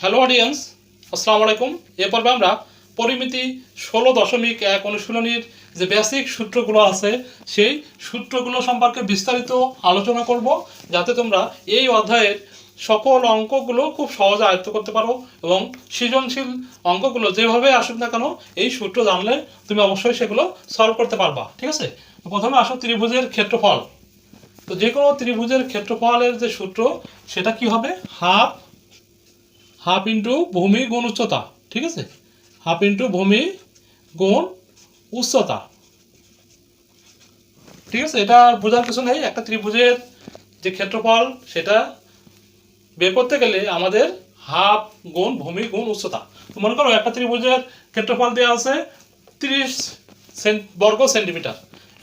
Hello audience আসসালামু আলাইকুম এ পর্বে আমরা পরিমিতি ষোলো দশমিক এক অনুশীলনীর যে বেসিক সূত্রগুলো আছে, সেই সূত্রগুলো সম্পর্কে বিস্তারিত আলোচনা করব, যাতে তোমরা এই অধ্যায়ের সকল অঙ্কগুলো খুব সহজে আয়ত্ত করতে পারো এবং সৃজনশীল অঙ্কগুলো যেভাবে আসুক না কেন, এই সূত্র জানলে তুমি অবশ্যই সেগুলো সলভ করতে পারবা, ঠিক আছে? প্রথমে আসো ত্রিভুজের ক্ষেত্রফল। তো যে কোনো ত্রিভুজের ক্ষেত্রফলের যে সূত্র, সেটা কি হবে? হাফ হাফ ইন্টু ভূমি গুণ উচ্চতা, ঠিক আছে? হাফ ইন্টু ভূমি গুণ উচ্চতা। ঠিক আছে? এটা বোঝার কিছু নেই। একটা ত্রিভুজের যে ক্ষেত্রফল, সেটা বের করতে গেলে আমাদের হাফ গুণ ভূমি গুণ উচ্চতা। মনে করো একটা ত্রিভুজের ক্ষেত্রফল দেওয়া আছে তিরিশ বর্গ সেন্টিমিটার।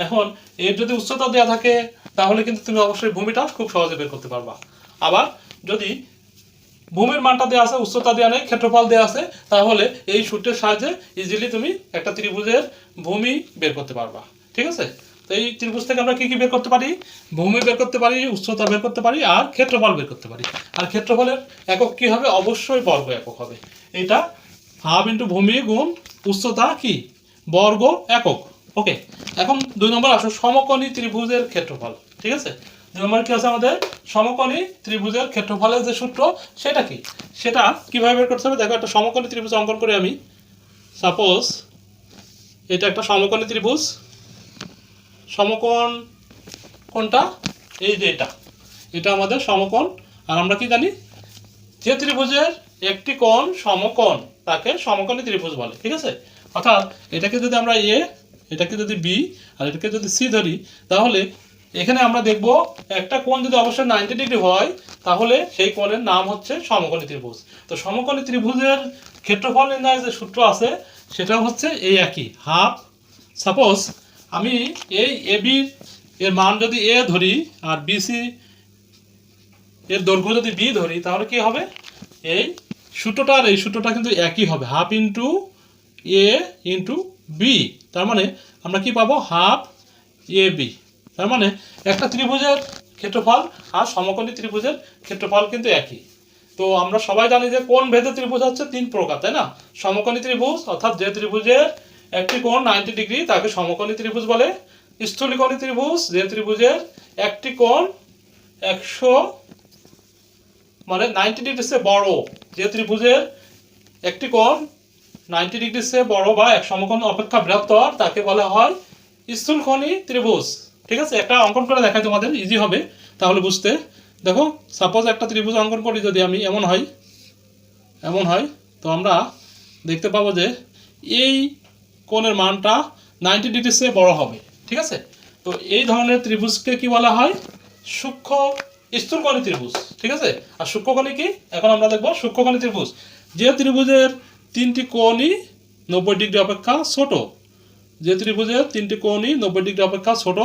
এখন এর যদি উচ্চতা দেওয়া থাকে, তাহলে কিন্তু তুমি অবশ্যই ভূমিটা খুব সহজে বের করতে পারবা। আবার যদি ভূমির মানটা দেওয়া আছে, উচ্চতা দেওয়া নেই, ক্ষেত্রফল দেওয়া আছে, তাহলে এই সূত্রের সাহায্যে ইজিলি তুমি একটা ত্রিভুজের ভূমি বের করতে পারবা। ঠিক আছে? তো এই ত্রিভুজ থেকে আমরা কি কি বের করতে পারি? ভূমি বের করতে পারি, উচ্চতা বের করতে পারি, আর ক্ষেত্রফল বের করতে পারি। আর ক্ষেত্রফলের একক কি হবে? অবশ্যই বর্গ একক হবে। এটা হাফ ইন্টু ভূমি গুণ উচ্চতা কি? বর্গ একক। ওকে? এখন দুই নম্বর আসো, সমকোণী ত্রিভুজের ক্ষেত্রফল। ঠিক আছে? নম্বর কি আছে আমাদের? সমকোণী ত্রিভুজের ক্ষেত্রফলের যে সূত্র, সেটা কি? সেটা কীভাবে বের করতে হবে? দেখো, একটা সমকোণী ত্রিভুজ অঙ্কন করি আমি। সাপোজ এটা একটা সমকোণী ত্রিভুজ। সমকোণ কোনটা? এই যে এটা। এটা আমাদের সমকোণ। আর আমরা কি জানি? যে ত্রিভুজের একটি কোণ সমকোণ, তাকে সমকোণী ত্রিভুজ বলে, ঠিক আছে? অর্থাৎ এটাকে যদি আমরা এ এটাকে যদি বি আর এটাকে যদি সি ধরি, তাহলে এখানে আমরা দেখব একটা কোণ যদি অবশ্যই নাইনটি ডিগ্রি হয়, তাহলে সেই কোণের নাম হচ্ছে সমকোণী ত্রিভুজ। তো সমকোণী ত্রিভুজের ক্ষেত্রফল নির্ণয়ের যে সূত্র আছে সেটা হচ্ছে এই একই। হাফ সাপোজ আমি এই এ বির এর মান যদি এ ধরি আর বিসি এর দৈর্ঘ্য যদি বি ধরি, তাহলে কি হবে? এই সূত্রটা আর এই সূত্রটা কিন্তু একই হবে। Half into A into B তার মানে আমরা কি পাবো? হাফ এ বি তার মানে একটা ত্রিভুজের ক্ষেত্রফল আর সমকোণী ত্রিভুজের ক্ষেত্রফল কিন্তু একই। তো আমরা সবাই জানি যে কোন ভেদে ত্রিভুজ হচ্ছে তিন প্রকার, তাই না? সমকোণী ত্রিভুজ অর্থাৎ যে ত্রিভুজের একটি কোণ নাইনটি ডিগ্রি তাকে সমকোণী ত্রিভুজ বলে। স্থূলিকোণী ত্রিভুজ যে ত্রিভুজের একটি কোণ একশো মানে নাইনটি ডিগ্রি চেয়ে বড়, যে ত্রিভুজের একটি কোণ নাইনটি ডিগ্রি সে বড় বা এক সমকোণ অপেক্ষা বৃহত্তর, তাকে বলা হয় স্থূলকোণী ত্রিভুজ। ঠিক আছে? একটা অঙ্কন করে দেখাই তোমাদের ইজি হবে। তাহলে বুঝতে। দেখো সাপোজ একটা ত্রিভুজ অঙ্কন করি যদি আমি, এমন হয় এমন হয়, তো আমরা দেখতে পাবো যে এই কোণের মানটা নাইনটি ডিগ্রির চেয়ে বড় হবে, ঠিক আছে? তো এই ধরনের ত্রিভুজকে কি বলা হয়? সূক্ষ্ম স্থূলকোণী ত্রিভুজ, ঠিক আছে? আর সূক্ষ্মকোণী কি? এখন আমরা দেখব সূক্ষ্মকোণী ত্রিভুজ। যে ত্রিভুজের তিনটি কোণই নব্বই ডিগ্রি অপেক্ষা ছোট। যে ত্রিভুজের তিনটি কোণই নব্বই ডিগ্রি অপেক্ষা ছোট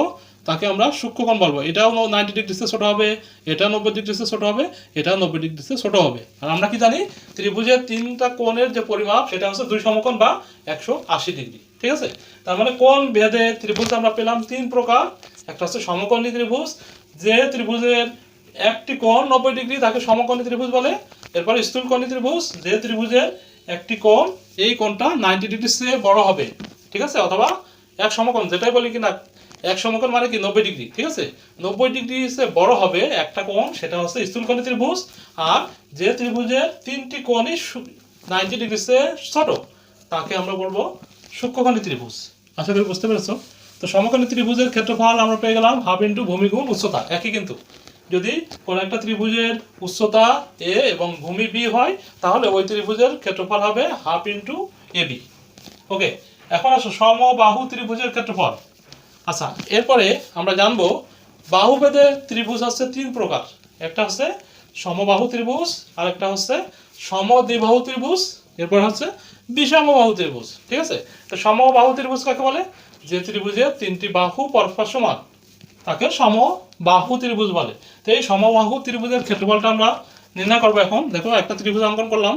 তাকে আমরা সূক্ষ্মকোণ বলব। এটাও নাইনটি ডিগ্রিতে ছোট হবে, এটা নব্বই ডিগ্রিতে ছোট হবে এটাও নব্বই ডিগ্রিতে ছোট হবে। আর আমরা কি জানি, ত্রিভুজের তিনটা কোণের যে পরিমাপ, সেটা হচ্ছে দুই সমকোণ বা একশো আশি ডিগ্রি ঠিক আছে? তার মানে কোন ভেদে ত্রিভুজ আমরা পেলাম তিন প্রকার। একটা হচ্ছে সমকোণী ত্রিভুজ, যে ত্রিভুজের একটি কোণ নব্বই ডিগ্রি তাকে সমকোণী ত্রিভুজ বলে। এরপর স্থূলকোণী ত্রিভুজ, যে ত্রিভুজের একটি কোণ, এই কোণটা নাইনটি ডিগ্রির চেয়ে বড় হবে। ঠিক আছে? অথবা এক সমকোণ, যেটাই বলি কিনা এক সমকোণ মানে কি? নব্বই ডিগ্রি, ঠিক আছে? নব্বই ডিগ্রি সে বড় হবে একটা কোণ, সেটা হচ্ছে স্থূলকোণী ত্রিভুজ, আর যে ত্রিভুজের তিনটি কোণই নাইনটি ডিগ্রি চেয়ে ছোট, তাকে আমরা বলব সূক্ষ্মকোণী ত্রিভুজ। আশা করি বুঝতে পেরেছ? তো সমকোণী ত্রিভুজের ক্ষেত্রফল আমরা পেয়ে গেলাম হাফ ইন্টু ভূমিগুণ উচ্চতা, একই কিন্তু। যদি কোনো একটা ত্রিভুজের উচ্চতা এ এবং ভূমি বি হয়, তাহলে ওই ত্রিভুজের ক্ষেত্রফল হবে half into A B. Okay, এখন আসো সমবাহু ত্রিভুজের ক্ষেত্রফল। আচ্ছা এরপরে আমরা জানব বাহুভেদে ত্রিভুজ হচ্ছে তিন প্রকার। একটা হচ্ছে সমবাহু ত্রিভুজ আর একটা হচ্ছে সমদ্বিবাহু ত্রিভুজ, এরপর হচ্ছে বিষমবাহু ত্রিভুজ, ঠিক আছে? তো সমবাহু ত্রিভুজ কাকে বলে? যে ত্রিভুজের তিনটি বাহু পরস্পর সমান, তাকে সমবাহু ত্রিভুজ বলে। তো এই সমবাহু ত্রিভুজের ক্ষেত্রফলটা আমরা নির্ণয় করব এখন। দেখো, একটা ত্রিভুজ অঙ্কন করলাম।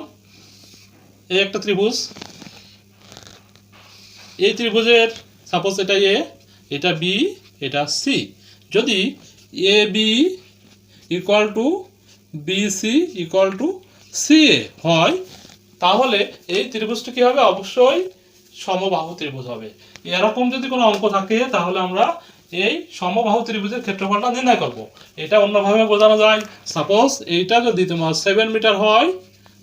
এই একটা ত্রিভুজ, এই ত্রিভুজের সাপোজ এটা এ এটা বি এটা সি যদি A B equal to B C equal to C A হয়, তাহলে এই ত্রিভুজটি কি হবে? অবশ্যই সমবাহু ত্রিভুজ হবে। এরকম যদি কোনো অঙ্ক থাকে, তাহলে আমরা এই সমবাহু ত্রিভুজের ক্ষেত্রফলটা নির্ণয় করব। এটা অন্যভাবে বোঝানো যায়। সাপোজ এইটা যদি তোমার সেভেন মিটার হয়,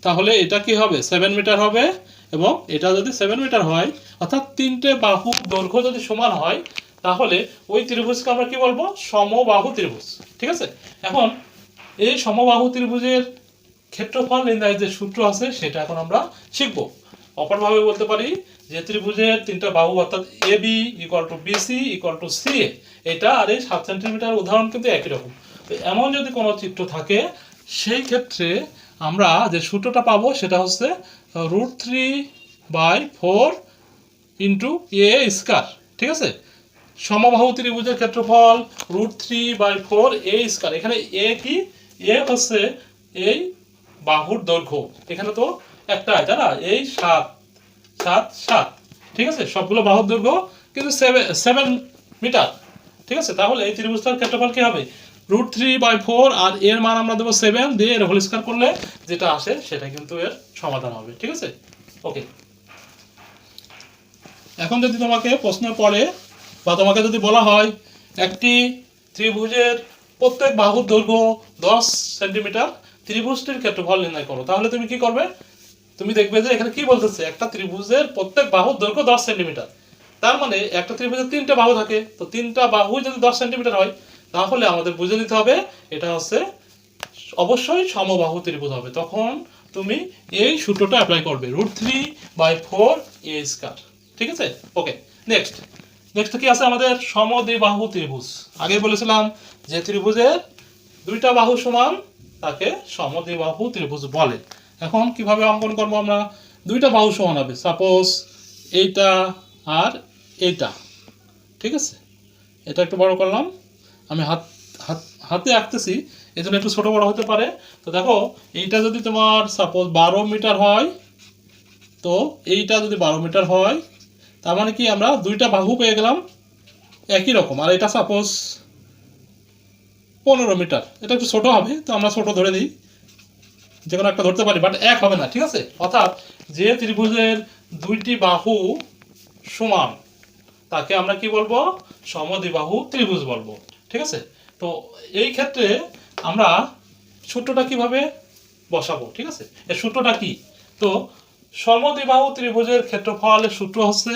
তাহলে এটা কি হবে? সেভেন মিটার হবে এবং এটা যদি সেভেন মিটার হয়, অর্থাৎ তিনটে বাহু দৈর্ঘ্য যদি সমান হয় তাহলে ওই ত্রিভুজকে আমরা কি বলব? সমবাহু ত্রিভুজ। ঠিক আছে? এখন এই সমবাহু ত্রিভুজের ক্ষেত্রফল নির্ণয়ের যে সূত্র আছে, সেটা এখন আমরা শিখব। অপরভাবে বলতে পারি যে ত্রিভুজের তিনটা বাহু, অর্থাৎ A B equal to BC equal to C A এটা আর এই সাত সেন্টিমিটার উদাহরণ কিন্তু একই রকম। তো এমন যদি কোনো চিত্র থাকে, সেই ক্ষেত্রে আমরা যে সূত্রটা পাবো, সেটা হচ্ছে root three by four into A square ঠিক আছে? সমবাহু ত্রিভুজের ক্ষেত্রফল root three by four A square এখানে এ কি? এ হচ্ছে এই বাহুর দৈর্ঘ্য। এখানে তো একটা তাই না এই সাত সাত সাত। ঠিক আছে? সবগুলো বাহুর দৈর্ঘ্য, কিন্তু সেভেন মিটার ঠিক আছে? তাহলে এই ত্রিভুজটার ক্ষেত্রফল কি হবে? রুট থ্রি বাই ফোর, আর এর মান আমরা দেবো সেভেন দিয়ে এর হোল স্কয়ার করলে যেটা আসে, সেটা কিন্তু এর সমাধান হবে। ঠিক আছে? ওকে এখন যদি তোমাকে প্রশ্ন পড়ে বা তোমাকে যদি বলা হয় একটি ত্রিভুজের প্রত্যেক বাহুর দৈর্ঘ্য দশ সেন্টিমিটার ত্রিভুজটির ক্ষেত্রফল নির্ণয় করো, তাহলে তুমি কি করবে? তুমি দেখবে যে এখানে কি বলতেছে? একটা ত্রিভুজের প্রত্যেক বাহুর দৈর্ঘ্য দশ সেন্টিমিটার। তার মানে একটা ত্রিভুজের তিনটা বাহু থাকে, তো তিনটা বাহু যদি দশ সেন্টিমিটার হয়, তাহলে আমাদের বুঝে নিতে হবে এটা হচ্ছে অবশ্যই সমবাহু ত্রিভুজ হবে। তখন তুমি এই সূত্রটা অ্যাপ্লাই করবে root three by four A square ঠিক আছে? ওকে নেক্সট নেক্সট কি আছে আমাদের? সমদ্বিবাহু ত্রিভুজ। আগে বলেছিলাম যে ত্রিভুজের দুইটা বাহু সমান, তাকে সমদ্বিবাহু ত্রিভুজ বলে। এখন কীভাবে অঙ্কন করব আমরা? দুইটা বাহু সমান হবে। সাপোজ এইটা আর এইটা। ঠিক আছে? এটা একটু বড় করলাম। আমি হাত হাত, হাতে আঁকতেছি এই জন্য একটু ছোটো বড় হতে পারে। তো দেখো, এইটা যদি তোমার সাপোজ বারো মিটার হয়, তো এইটা যদি বারো মিটার হয় তার মানে কি আমরা দুইটা বাহু পেয়ে গেলাম একই রকম। আর এটা সাপোজ পনেরো মিটার। এটা একটু ছোটো হবে, তো আমরা ছোটো ধরে দিই। যে কোনো একটা ধরতে পারি বাট এক হবে না, ঠিক আছে? অর্থাৎ যে ত্রিভুজের দুইটি বাহু সমান, তাকে আমরা কি বলব? সমদ্বিবাহু ত্রিভুজ বলব, ঠিক আছে? তো এই ক্ষেত্রে আমরা সূত্রটা কীভাবে বসাবো, ঠিক আছে? এর সূত্রটা কি? তো সমদ্বিবাহু ত্রিভুজের ক্ষেত্রফলের সূত্র হচ্ছে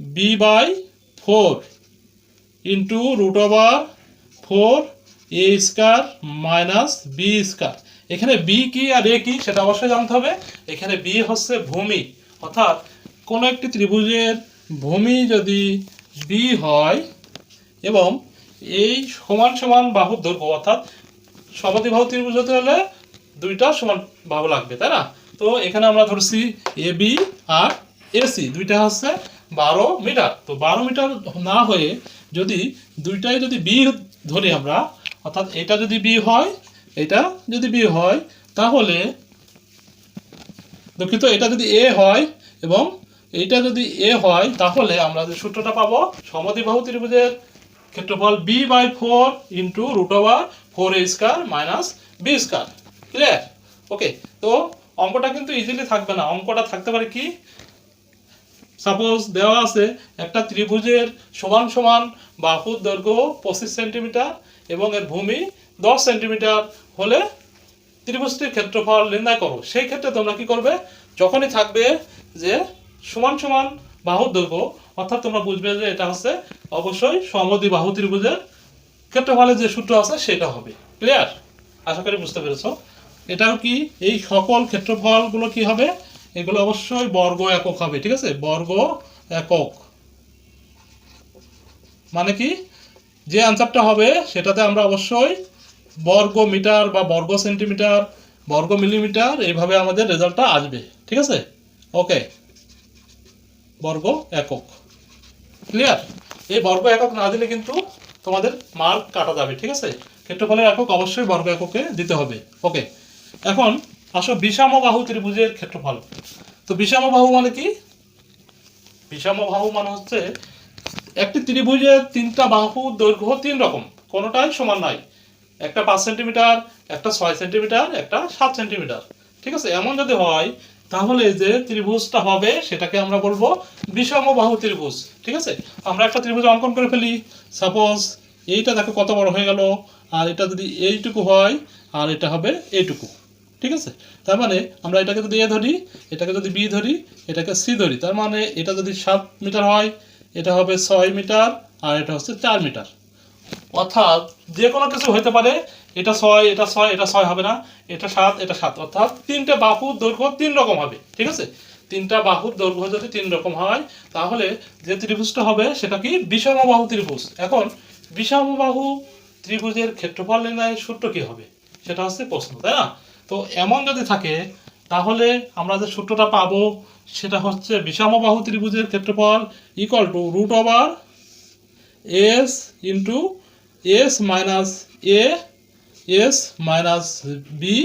B by four into root over four A square minus B square এখানে বি কি আর এ কি সেটা অবশ্যই জানতে হবে। এখানে বি হচ্ছে ভূমি। অর্থাৎ কোনো একটি ত্রিভুজের ভূমি যদি বি হয় এবং এই সমান সমান বাহুর দৈর্ঘ্য, অর্থাৎ সমদ্বিবাহু ত্রিভুজ হতে হলে দুইটা সমান বাহু লাগবে, তাই না? তো এখানে আমরা ধরছি এ বি আর এসি দুইটা হচ্ছে বারো মিটার। তো বারো মিটার না হয়ে যদি দুইটাই যদি বি ধরি আমরা, অর্থাৎ এটা যদি বি হয়, এটা যদি বি হয়, তাহলে দুঃখিত, এটা যদি এ হয় এবং এইটা যদি এ হয়, তাহলে আমরা যে সূত্রটা পাবো, সমদ্বিবাহু ত্রিভুজের ক্ষেত্রফল B by four into root over four A square minus B square clear okay তো অঙ্কটা কিন্তু ইজিলি থাকবে না। অঙ্কটা থাকতে পারে কি? সাপোজ দেওয়া আছে একটা ত্রিভুজের সমান সমান বাহুর দৈর্ঘ্য পঁচিশ সেন্টিমিটার এবং এর ভূমি দশ সেন্টিমিটার হলে ত্রিভুজটির ক্ষেত্রফল নির্ণয় করো। সেই ক্ষেত্রে তোমরা কি করবে? যখনই থাকবে যে সমান সমান বাহুর দৈর্ঘ্য, অর্থাৎ তোমরা বুঝবে যে এটা হচ্ছে অবশ্যই সমদ্বিবাহু ত্রিভুজের ক্ষেত্রফলের যে সূত্র আছে সেটা হবে। ক্লিয়ার আশা করি বুঝতে পেরেছ। এটাও কি? এই সকল ক্ষেত্রফলগুলো কি হবে? এগুলো অবশ্যই বর্গ একক হবে, ঠিক আছে? বর্গ একক। মানে কি? যে আনসারটা হবে, সেটাতে আমরা অবশ্যই বর্গ মিটার বা বর্গ সেন্টিমিটার, বর্গ মিলিমিটার, এইভাবে আমাদের রেজাল্টটা আসবে, ঠিক আছে? ওকে। বর্গ একক। ক্লিয়ার? এই বর্গ একক না দিলে কিন্তু তোমাদের মার্ক কাটা যাবে, ঠিক আছে? ক্ষেত্রফলের একক অবশ্যই বর্গ এককে দিতে হবে। ওকে। এখন আসো বিষাম বাহু ত্রিভুজের ক্ষেত্রফল। তো বিষাম বাহু মানে কি? বিষাম বাহু মানে হচ্ছে একটি ত্রিভুজের তিনটা বাহু দৈর্ঘ্য তিন রকম, কোনোটাই সমান নয় একটা পাঁচ সেন্টিমিটার, একটা ছয় সেন্টিমিটার, একটা সাত সেন্টিমিটার। ঠিক আছে? এমন যদি হয়, তাহলে যে ত্রিভুজটা হবে, সেটাকে আমরা বলব বিষম বাহু ত্রিভুজ। ঠিক আছে? আমরা একটা ত্রিভুজ অঙ্কন করে ফেলি। সাপোজ এইটা দেখো কত বড় হয়ে গেল, আর এটা যদি এইটুকু হয়, আর এটা হবে এইটুকু। ঠিক আছে? তার মানে আমরা এটাকে যদি এ ধরি, এটাকে যদি বি ধরি, এটাকে সি ধরি, তার মানে এটা যদি সাত মিটার হয়, এটা হবে ছয় মিটার আর এটা হচ্ছে চার মিটার। অর্থাৎ যে কোনো কিছু হতে পারে, এটা ছয় এটা ছয় এটা ছয় হবে না, এটা সাত এটা সাত। অর্থাৎ তিনটে বাহুর দৈর্ঘ্য তিন রকম হবে, ঠিক আছে? তিনটা বাহুর দৈর্ঘ্য যদি তিন রকম হয়, তাহলে যে ত্রিভুজটা হবে, সেটা কি? বিষমবাহু ত্রিভুজ। এখন বিষমবাহু ত্রিভুজের ক্ষেত্রফল নির্ণয়ের সূত্র কি হবে? সেটা হচ্ছে প্রশ্ন, তাই না? তো এমন যদি থাকে, তাহলে আমরা যে সূত্রটা পাবো, সেটা হচ্ছে বিষমবাহু ত্রিভুজের ক্ষেত্রফল equal to root over S into S minus A S minus B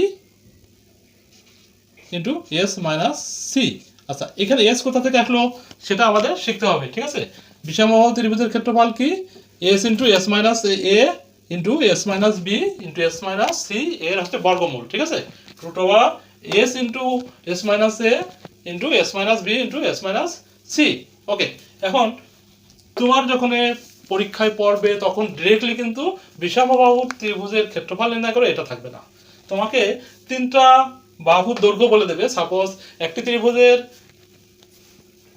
into S minus C আচ্ছা এখানে এস কোথা থেকে আসলো? সেটা আমাদের শিখতে হবে, ঠিক আছে? বিষমবাহু ত্রিভুজের ক্ষেত্রফল কি? S into S minus A into S minus B into S minus C এর হচ্ছে বর্গমূল, ঠিক আছে? Root over S into S minus A into S minus B into S minus C okay এখন, তোমার যখন পরীক্ষায় পড়বে, তখন ডিরেক্টলি কিন্তু বিষমবাহু ত্রিভুজের ক্ষেত্রফল নির্ণয় করে, এটা থাকবে না। তোমাকে তিনটা বাহুর দৈর্ঘ্য বলে দেবে। সাপোজ একটি ত্রিভুজের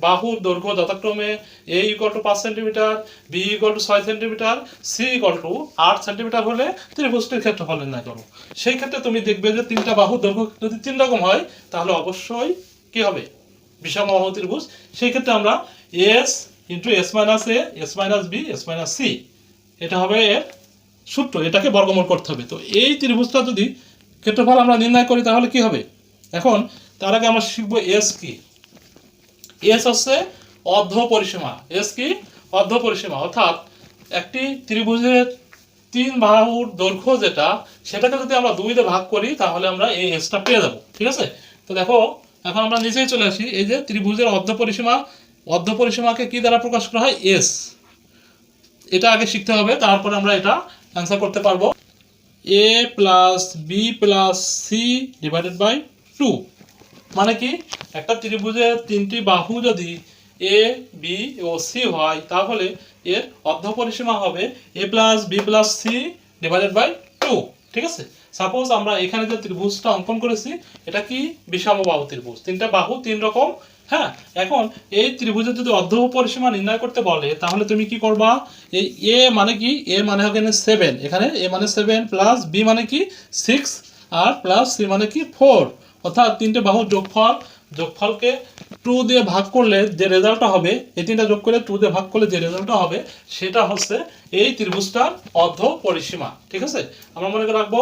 বাহুর দৈর্ঘ্য যথাক্রমে এ ইকুয়াল টু পাঁচ সেন্টিমিটার বি ইকুয়াল টু ছয় সেন্টিমিটার সি ইকুয়াল টু আট সেন্টিমিটার হলে ত্রিভুজটির ক্ষেত্রফল নির্ণয় করো। সেই ক্ষেত্রে তুমি দেখবে যে তিনটা বাহুর দৈর্ঘ্য যদি তিন রকম হয়, তাহলে অবশ্যই কি হবে? বিষমবাহু ত্রিভুজ। সেই ক্ষেত্রে আমরা S into S minus A S minus B S minus C এটা হবে এর সূত্র, এটাকে বর্গমূল করতে হবে। তো এই ত্রিভুজটা যদি ক্ষেত্রফল আমরা নির্ণয় করি, তাহলে কি হবে? এখন তার আগে আমরা শিখব এস কি। এস হচ্ছে অর্ধ পরিসীমা। এস কি? অর্ধ পরিসীমা। অর্থাৎ একটি ত্রিভুজের তিন বাহুর দৈর্ঘ্য যেটা, সেটাকে যদি আমরা দুইতে ভাগ করি, তাহলে আমরা এই এসটা পেয়ে যাব। ঠিক আছে? তো দেখো, এখন আমরা নিচেই চলে আসি। এই যে ত্রিভুজের অর্ধ পরিসীমা, অর্ধ পরিসীমাকে কি দ্বারা প্রকাশ করা হয়? এস এটা আগে শিখতে হবে, তারপরে আমরা এটা অ্যান্সার করতে পারব। A plus B plus C divided by two মানে কি? একটা ত্রিভুজের তিনটি বাহু যদি এ বি ও সি হয়, তাহলে এর অর্ধ পরিসীমা হবে A plus B plus C divided by two ঠিক আছে? সাপোজ আমরা এখানে যে ত্রিভুজটা অঙ্কন করেছি, এটা কি? বিষমবাহু ত্রিভুজ। তিনটা বাহু তিন রকম হ্যাঁ? এখন এই ত্রিভুজের যদি অর্ধ পরিসীমা নির্ণয় করতে বলে, তাহলে তুমি কি করবা? এই এ মানে কি? এ মানে হবে সেভেন এখানে এ মানে সেভেন প্লাস বি মানে কি? সিক্স আর প্লাস সি মানে কি? ফোর অর্থাৎ তিনটে বাহুর যোগফল, যোগফলকে টু দিয়ে ভাগ করলে যে রেজাল্টটা হবে, এই তিনটা যোগ করে টু দিয়ে ভাগ করলে যে রেজাল্টটা হবে, সেটা হচ্ছে এই ত্রিভুজটার অর্ধ পরিসীমা, ঠিক আছে? আমরা মনে করে রাখব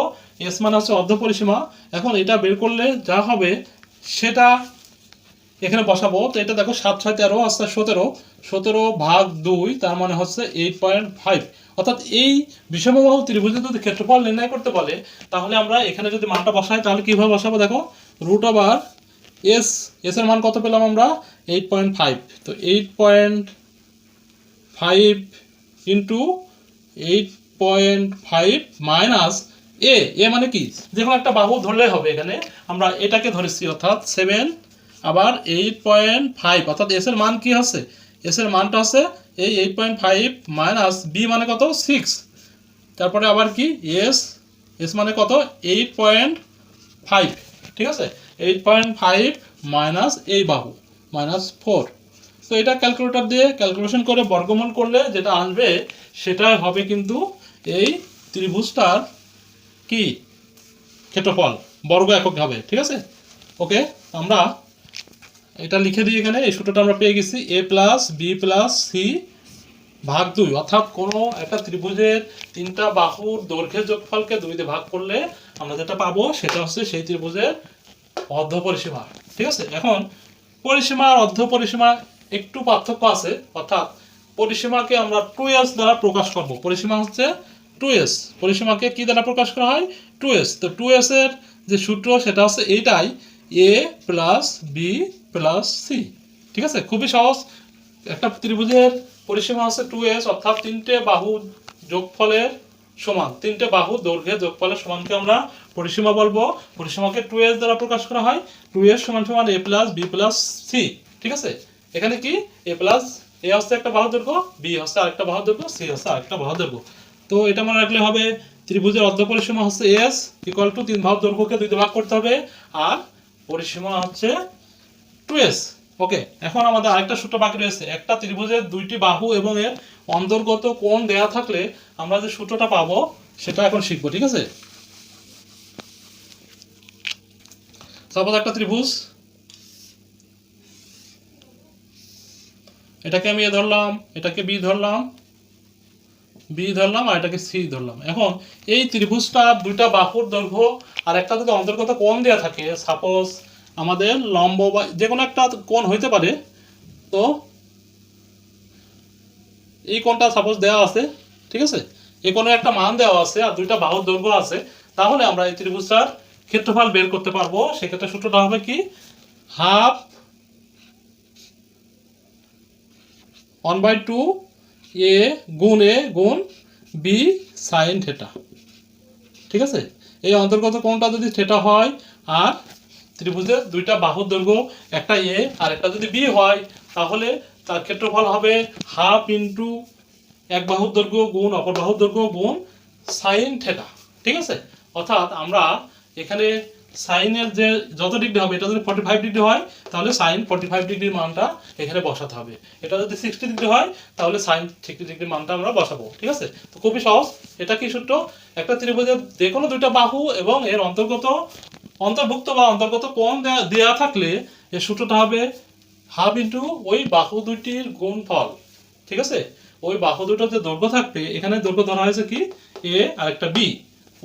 এস মানে হচ্ছে অর্ধ পরিসীমা। এখন এটা বের করলে যা হবে, সেটা এখানে বসাবো। তো এটা দেখো সাত, ছয়, তেরো আস্তে সতেরো। সতেরো ভাগ দুই, তার মানে হচ্ছে এইট পয়েন্ট ফাইভ অর্থাৎ এই বিষমবাহু ত্রিভুজের যদি ক্ষেত্রফল নির্ণয় করতে বলে, তাহলে আমরা এখানে যদি মানটা বসাই, তাহলে কীভাবে বসাবো দেখো? রুট ওভার এস এস এর মান কত পেলাম আমরা? এইট পয়েন্ট ফাইভ তো eight point five into eight point five minus A A মানে কি? যে একটা বাহু ধরলে হবে এখানে। আমরা এটাকে ধরেছি, অর্থাৎ সেভেন আবার এইট পয়েন্ট ফাইভ অর্থাৎ এস এর মান কি হচ্ছে এস এর মানটা হচ্ছে এই eight point five minus B মানে কত? সিক্স তারপরে আবার কি? এস এস মানে কত? এইট পয়েন্ট ফাইভ ঠিক আছে? এইট পয়েন্ট ফাইভ মাইনাস এই বাহু মাইনাস ফোর তো এটা ক্যালকুলেটর দিয়ে ক্যালকুলেশন করে বর্গমূল করলে যেটা আসবে সেটা হবে কিন্তু এই ত্রিভুজটার কি? ক্ষেত্রফল, বর্গ একক হবে, ঠিক আছে? ওকে আমরা এটা লিখে দিই এখানে, এই সূত্রটা আমরা পেয়ে গেছি A plus B plus C ভাগ দুই অর্থাৎ কোনো একটা ত্রিভুজের তিনটা বাহুর দৈর্ঘ্যের যোগফলকে দুইতে ভাগ করলে আমরা যেটা পাবো সেটা হচ্ছে সেই ত্রিভুজের অর্ধ পরিসীমা ঠিক আছে? এখন পরিসীমা আর অর্ধ পরিসীমা একটু পার্থক্য আছে, অর্থাৎ পরিসীমাকে আমরা টু এস দ্বারা প্রকাশ করব। পরিসীমা হচ্ছে টু এস পরিসীমাকে কি দ্বারা প্রকাশ করা হয়? টু এস তো টু এস এর যে সূত্র, সেটা হচ্ছে এইটাই A plus B plus C ঠিক আছে? খুবই সহজ। একটা ত্রিভুজের পরিসীমা আছে টু এস অর্থাৎ তিনটে বাহু যোগফলের সমান। তিনটে বাহু দৈর্ঘ্যে যোগফলের সমানকে আমরা পরিসীমা বলব। পরিসীমাকে টু এস দ্বারা প্রকাশ করা হয়। টু এস সমান সমান A plus B plus C ঠিক আছে? এখানে কি? এ প্লাস এ হচ্ছে একটা বাহু দৈর্ঘ্য বি হচ্ছে আরেকটা বাহু দৈর্ঘ্য সি হচ্ছে আরেকটা বাহু দৈর্ঘ্য। তো এটা মনে রাখলে হবে, ত্রিভুজের অর্ধ পরিসীমা হচ্ছে এস ইকুয়াল টু তিন ভাগ দৈর্ঘ্যকে দুইতে ভাগ করতে হবে। আর পরিসীমা হচ্ছে টু এস ওকে, এখন আমাদের আরেকটা সূত্র বাকি রয়েছে। একটা ত্রিভুজের দুইটি বাহু এবং এর অন্তর্গত কোণ দেয়া থাকলে আমরা যে সূত্রটা পাবো, সেটা এখন শিখব, ঠিক আছে? সাপোজ একটা ত্রিভুজ। এটাকে আমি এ ধরলাম, এটাকে বি ধরলাম বি ধরলাম, আর এটাকে সি ধরলাম। এখন এই ত্রিভুজটা দুইটা বাহুর দৈর্ঘ্য আর একটা যদি অন্তর্গত কোণ দেওয়া থাকে সাপোজ আমাদের লম্ব বা যে কোনো একটা কোণ হইতে পারে, তো এই কোণটা সাপোজ দেওয়া আছে, ঠিক আছে? এই কোণের একটা মান দেওয়া আছে আর দুইটা বাহুর দৈর্ঘ্য আছে, তাহলে আমরা এই ত্রিভুজটার ক্ষেত্রফল বের করতে পারব। সেক্ষেত্রে সূত্রটা হবে কি? Half one by two A গুণ এ গুণ বি সাইন থেটা ঠিক আছে? এই অন্তর্গত কোণটা যদি থেটা হয় আর ত্রিভুজের দুইটা বাহুর দৈর্ঘ্য, একটা এ আর একটা যদি বি হয়, তাহলে তার ক্ষেত্রফল হবে হাফ ইন্টু এক বাহুর দৈর্ঘ্য গুণ অপর বাহুর দৈর্ঘ্য গুণ সাইন থেটা, ঠিক আছে? অর্থাৎ আমরা এখানে সাইনের যে যত ডিগ্রি হবে, এটা যদি ফর্টি ফাইভ ডিগ্রি হয়, তাহলে সাইন ফর্টি ফাইভ ডিগ্রির মানটা এখানে বসাতে হবে। এটা যদি সিক্সটি ডিগ্রি হয়, তাহলে সাইন সিক্সটি ডিগ্রির মানটা আমরা বসাবো, ঠিক আছে? তো খুবই সহজ। এটা কি সূত্র? একটা ত্রিভুজের যে কোনো দুইটা বাহু এবং এর অন্তর্গত, অন্তর্ভুক্ত বা অন্তর্গত কোণ দেয়া থাকলে এর সূত্রটা হবে হাফ ইন্টু ওই বাহু দুইটির গুণফল, ঠিক আছে? ওই বাহু দুটোর যে দৈর্ঘ্য থাকবে, এখানে দৈর্ঘ্য ধরা হয়েছে কি? এ আর একটা বি।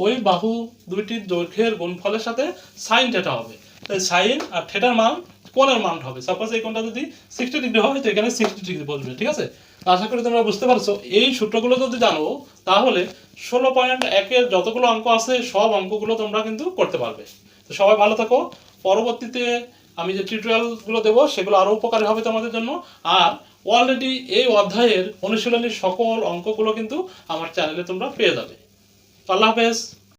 ওই বাহু দুইটির দৈর্ঘ্যের গুণফলের সাথে সাইন থেটা হবে। তাই সাইন আর থেটার মান কোণের মান হবে। সাপোজ এই কোণটা যদি সিক্সটি ডিগ্রি হয়, তো এখানে সিক্সটি ডিগ্রি বসবে ঠিক আছে? আশা করি তোমরা বুঝতে পারছ, এই সূত্রগুলো যদি জানো, তাহলে ষোলো পয়েন্ট একের যতগুলো অঙ্ক আছে, সব অঙ্কগুলো তোমরা কিন্তু করতে পারবে। তো সবাই ভালো থাকো। পরবর্তীতে আমি যে টিউটোরিয়ালগুলো দেবো, সেগুলো আরও উপকারী হবে তোমাদের জন্য। আর অলরেডি এই অধ্যায়ের অনুশীলনীর সকল অঙ্কগুলো কিন্তু আমার চ্যানেলে তোমরা পেয়ে যাবে। আল্লাহ